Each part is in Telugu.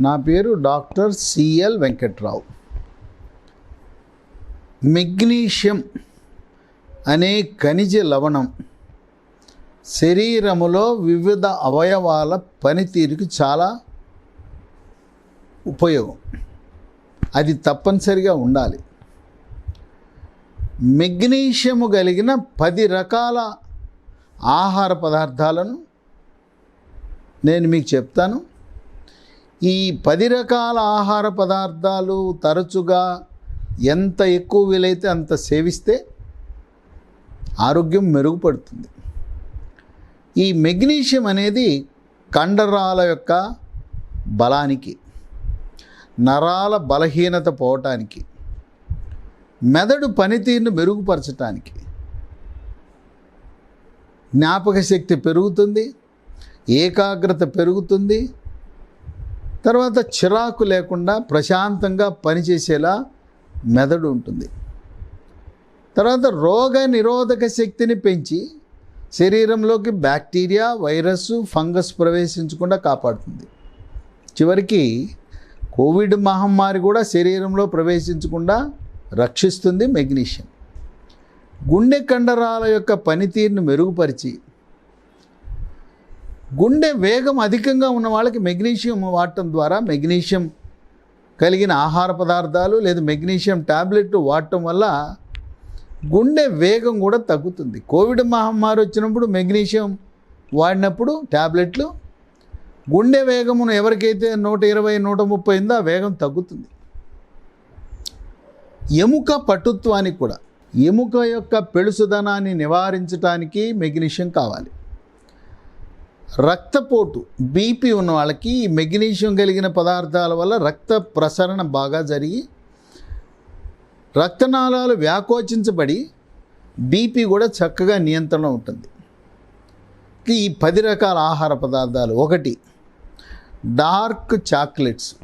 నా పేరు డాక్టర్ సిఎల్ వెంకట్రావు. మెగ్నీషియం అనే ఖనిజ లవణం శరీరములో వివిధ అవయవాల పనితీరుకి చాలా ఉపయోగం. అది తప్పనిసరిగా ఉండాలి. మెగ్నీషియము కలిగిన పది రకాల ఆహార పదార్థాలను నేను మీకు చెప్తాను. ఈ పది రకాల ఆహార పదార్థాలు తరచుగా ఎంత ఎక్కువ వీలైతే అంత సేవిస్తే ఆరోగ్యం మెరుగుపడుతుంది. ఈ మెగ్నీషియం అనేది కండరాల యొక్క బలానికి నరాల బలహీనత పోవటానికి మెదడు పనితీరును మెరుగుపరచటానికి జ్ఞాపక శక్తి పెరుగుతుంది ఏకాగ్రత పెరుగుతుంది తర్వాత చిరాకు లేకుండా ప్రశాంతంగా పనిచేసేలా మెదడు ఉంటుంది. తర్వాత రోగ నిరోధక శక్తిని పెంచి శరీరంలోకి బ్యాక్టీరియా వైరస్ ఫంగస్ ప్రవేశించకుండా కాపాడుతుంది. చివరికి కోవిడ్ మహమ్మారి కూడా శరీరంలో ప్రవేశించకుండా రక్షిస్తుంది మెగ్నీషియం. గుండె కండరాల యొక్క పనితీరును మెరుగుపరిచి గుండె వేగం అధికంగా ఉన్న వాళ్ళకి మెగ్నీషియం వాడటం ద్వారా మెగ్నీషియం కలిగిన ఆహార పదార్థాలు లేదా మెగ్నీషియం టాబ్లెట్ వాడటం వల్ల గుండె వేగం కూడా తగ్గుతుంది. కోవిడ్ మహమ్మారి వచ్చినప్పుడు మెగ్నీషియం వాడినప్పుడు ట్యాబ్లెట్లు గుండె వేగమును ఎవరికైతే నూట ఇరవై నూట ముప్పై ఉందో ఆ వేగం తగ్గుతుంది. ఎముక పటుత్వానికి కూడా ఎముక యొక్క పెళుసుదనాన్ని నివారించడానికి మెగ్నీషియం కావాలి. రక్తపోటు బీపీ ఉన్న వాళ్ళకి ఈ మెగ్నీషియం కలిగిన పదార్థాల వల్ల రక్త ప్రసరణ బాగా జరిగి రక్తనాళాలు వ్యాకోచించబడి బీపీ కూడా చక్కగా నియంత్రణ ఉంటుంది. ఈ పది రకాల ఆహార పదార్థాలు. ఒకటి డార్క్ చాక్లెట్స్.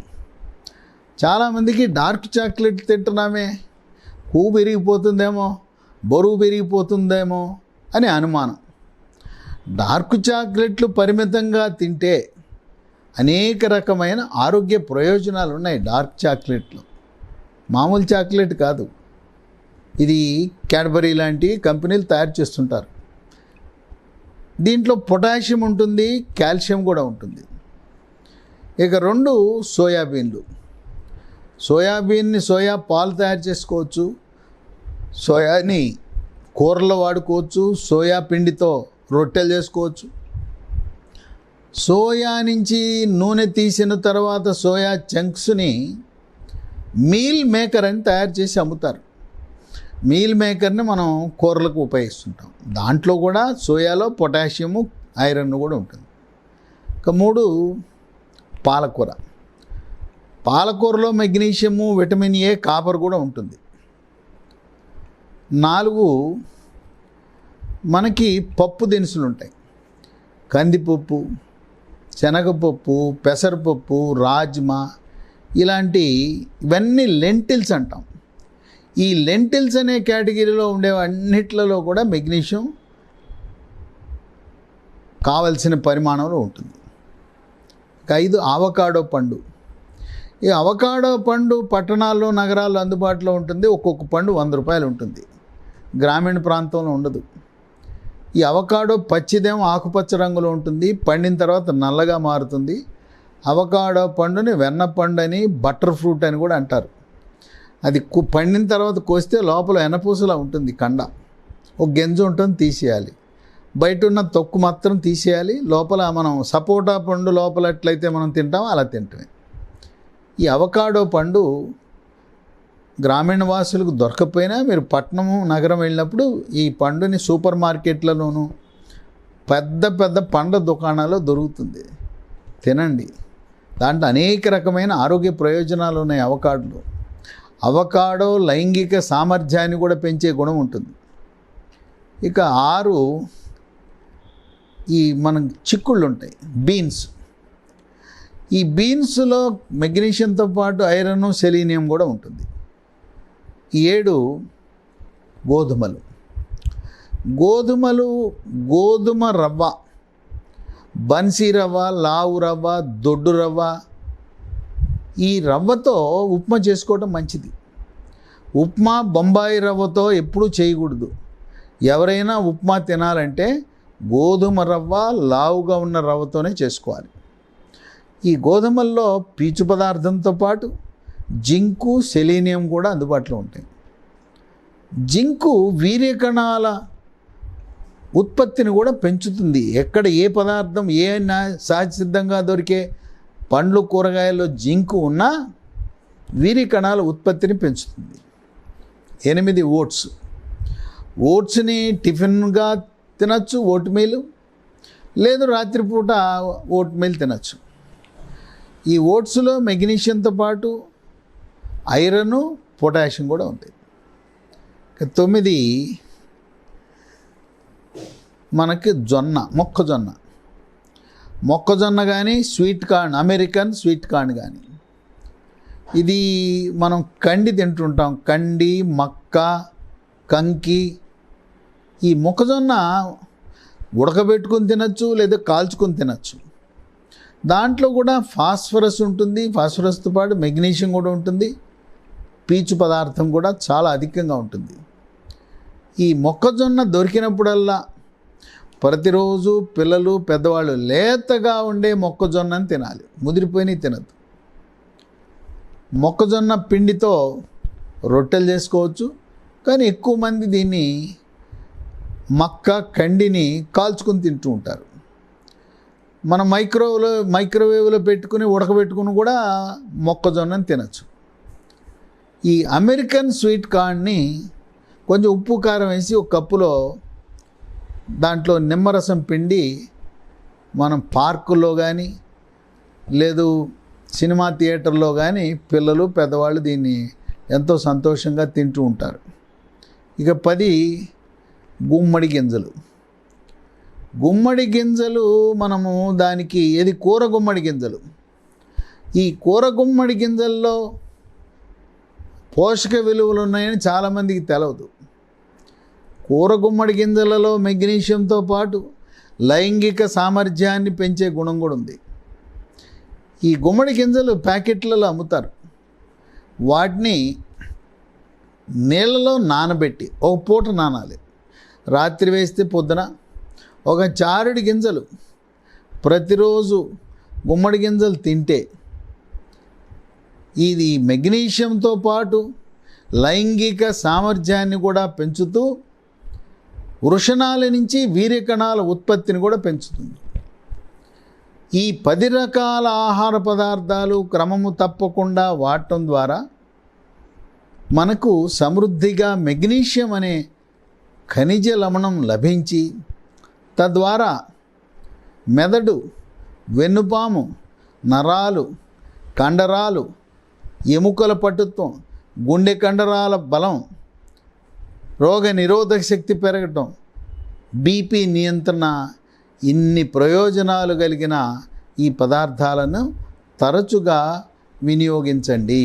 చాలామందికి డార్క్ చాక్లెట్ తింటున్నామే. పువ్వు పెరిగిపోతుందేమో బరువు పెరిగిపోతుందేమో అని అనుమానం. డార్క్ చాక్లెట్లు పరిమితంగా తింటే అనేక రకమైన ఆరోగ్య ప్రయోజనాలు ఉన్నాయి డార్క్ చాక్లెట్లు. మామూలు చాక్లెట్ కాదు. ఇది క్యాడ్బరీ లాంటి కంపెనీలు తయారు చేస్తుంటారు. దీంట్లో పొటాషియం ఉంటుంది కాల్షియం కూడా ఉంటుంది. ఇక రెండు సోయాబీన్లు. సోయాబీన్ని సోయా పాలు తయారు చేసుకోవచ్చు. సోయాని కూరలో వాడుకోవచ్చు. సోయా పిండితో రొట్టెలు చేసుకోవచ్చు. సోయా నుంచి నూనె తీసిన తర్వాత సోయా చంక్స్ని మీల్ మేకర్ అని తయారు చేసి అమ్ముతారు. మీల్ మేకర్ని మనం కూరలకు ఉపయోగిస్తుంటాం. దాంట్లో కూడా సోయాలో పొటాషియము ఐరన్ కూడా ఉంటుంది. ఇక మూడు పాలకూర. పాలకూరలో మెగ్నీషియము విటమిన్ ఏ కాపర్ కూడా ఉంటుంది. నాలుగు మనకి పప్పు దినుసులు ఉంటాయి. కందిపప్పు శనగపప్పు పెసరపప్పు రాజ్మా ఇలాంటి ఇవన్నీ లెంటిల్స్ అంటాం. ఈ లెంటిల్స్ అనే కేటగిరీలో ఉండే అన్నిట్లలో కూడా మెగ్నీషియం కావలసిన పరిమాణంలో ఉంటుంది. ఐదు అవకాడో పండు. ఈ అవకాడో పండు పట్టణాల్లో నగరాల్లో అందుబాటులో ఉంటుంది. ఒక్కొక్క పండు వంద రూపాయలు ఉంటుంది. గ్రామీణ ప్రాంతంలో ఉండదు. ఈ అవకాడో పచ్చిదేమో ఆకుపచ్చ రంగులో ఉంటుంది పండిన తర్వాత నల్లగా మారుతుంది. అవకాడో పండుని వెన్న పండు అని బటర్ ఫ్రూట్ అని కూడా అంటారు. అది పండిన తర్వాత కోస్తే లోపల ఎనపూసలా ఉంటుంది కండ. ఒక గింజ ఉంటుంది తీసేయాలి. బయట ఉన్న తొక్కు మాత్రం తీసేయాలి. లోపల మనం సపోటా పండు లోపల ఎట్లయితే మనం తింటామో అలా తింటమే. ఈ అవకాడో పండు గ్రామీణ వాసులకు దొరకకపోయినా మీరు పట్టణం నగరం వెళ్ళినప్పుడు ఈ పండుని సూపర్ మార్కెట్లలోనూ పెద్ద పెద్ద పండ్ల దుకాణాల్లో దొరుకుతుంది. తినండి. దాంట్లో అనేక రకమైన ఆరోగ్య ప్రయోజనాలు ఉన్నాయి అవకాడలో. అవకాడో లైంగిక సామర్థ్యాన్ని కూడా పెంచే గుణం ఉంటుంది. ఇక ఆరు ఈ మనం చిక్కుళ్ళు ఉంటాయి బీన్స్. ఈ బీన్స్లో మెగ్నీషియంతో పాటు ఐరన్ సెలీనియం కూడా ఉంటుంది. ఏడు గోధుమలు. గోధుమలు గోధుమ రవ్వ బన్సీ రవ్వ లావు రవ్వ దొడ్డు రవ్వ ఈ రవ్వతో ఉప్మా చేసుకోవటం మంచిది. ఉప్మా బొంబాయి రవ్వతో ఎప్పుడూ చేయకూడదు. ఎవరైనా ఉప్మా తినాలంటే గోధుమ రవ్వ లావుగా ఉన్న రవ్వతోనే చేసుకోవాలి. ఈ గోధుమల్లో పీచు పదార్థంతో పాటు జింకు సెలీనియం కూడా అందుబాటులో ఉంటాయి. జింకు వీర్యకణాల ఉత్పత్తిని కూడా పెంచుతుంది. ఎక్కడ ఏ పదార్థం ఏ నా సహజసిద్ధంగా దొరికే పండ్లు కూరగాయల్లో జింకు ఉన్నా వీర్యకణాల ఉత్పత్తిని పెంచుతుంది. ఎనిమిది ఓట్స్. ఓట్స్ని టిఫిన్గా తినచ్చు ఓట్ మీల్. లేదు రాత్రిపూట ఓట్ మీల్ తినచ్చు. ఈ ఓట్స్లో మెగ్నీషియంతో పాటు ఐరన్ పొటాషియం కూడా ఉంది తొమ్మిది మనకి జొన్న మొక్కజొన్న. మొక్కజొన్న కానీ sweet corn American sweet corn కానీ ఇది మనం కండి తింటుంటాం. కండి మక్క కంకి. ఈ మొక్కజొన్న ఉడకబెట్టుకుని తినచ్చు లేదా కాల్చుకొని తినచ్చు. దాంట్లో కూడా ఫాస్ఫరస్ ఉంటుంది. ఫాస్ఫరస్తో పాటు మెగ్నీషియం కూడా ఉంటుంది. పీచు పదార్థం కూడా చాలా అధికంగా ఉంటుంది. ఈ మొక్కజొన్న దొరికినప్పుడల్లా ప్రతిరోజు పిల్లలు పెద్దవాళ్ళు లేతగా ఉండే మొక్కజొన్నని తినాలి. ముదిరిపోయినవి తినద్దు. మొక్కజొన్న పిండితో రొట్టెలు చేసుకోవచ్చు. కానీ ఎక్కువ మంది దీన్ని మక్క కండిని కాల్చుకొని తింటూ ఉంటారు. మనం మైక్రోవేవ్లో మైక్రోవేవ్లో పెట్టుకుని ఉడకబెట్టుకుని కూడా మొక్కజొన్నని తినచ్చు. ఈ అమెరికన్ స్వీట్ కార్న్ని కొంచెం ఉప్పు కారం వేసి ఒక కప్పులో దాంట్లో నిమ్మరసం పిండి మనం పార్కుల్లో కానీ లేదు సినిమా థియేటర్లో కానీ పిల్లలు పెద్దవాళ్ళు దీన్ని ఎంతో సంతోషంగా తింటూ ఉంటారు. ఇక పది గుమ్మడి గింజలు. గుమ్మడి గింజలు మనము దానికి ఏది? కూర గుమ్మడి గింజలు. ఈ కూర గుమ్మడి గింజల్లో పోషక విలువలు ఉన్నాయని చాలామందికి తెలవదు. కూర గుమ్మడి గింజలలో మెగ్నీషియంతో పాటు లైంగిక సామర్థ్యాన్ని పెంచే గుణం కూడా ఉంది. ఈ గుమ్మడి గింజలు ప్యాకెట్లలో అమ్ముతారు. వాటిని నీళ్ళలో నానబెట్టి ఒక పూట నానాలి. రాత్రి వేస్తే పొద్దున ఒక చారుడి గింజలు ప్రతిరోజు గుమ్మడి గింజలు తింటే ఇది మెగ్నీషియంతో పాటు లైంగిక సామర్థ్యాన్ని కూడా పెంచుతూ వృషణాల నుంచి వీర్యకణాల ఉత్పత్తిని కూడా పెంచుతుంది. ఈ పది రకాల ఆహార పదార్థాలు క్రమము తప్పకుండా వాడటం ద్వారా మనకు సమృద్ధిగా మెగ్నీషియం అనే ఖనిజ లవణం లభించి తద్వారా మెదడు వెన్నుపాము నరాలు కండరాలు ఎముకల పటుత్వం గుండె కండరాల బలం రోగ నిరోధక శక్తి పెరగటం బీపీ నియంత్రణ ఇన్ని ప్రయోజనాలు కలిగిన ఈ పదార్థాలను తరచుగా వినియోగించండి.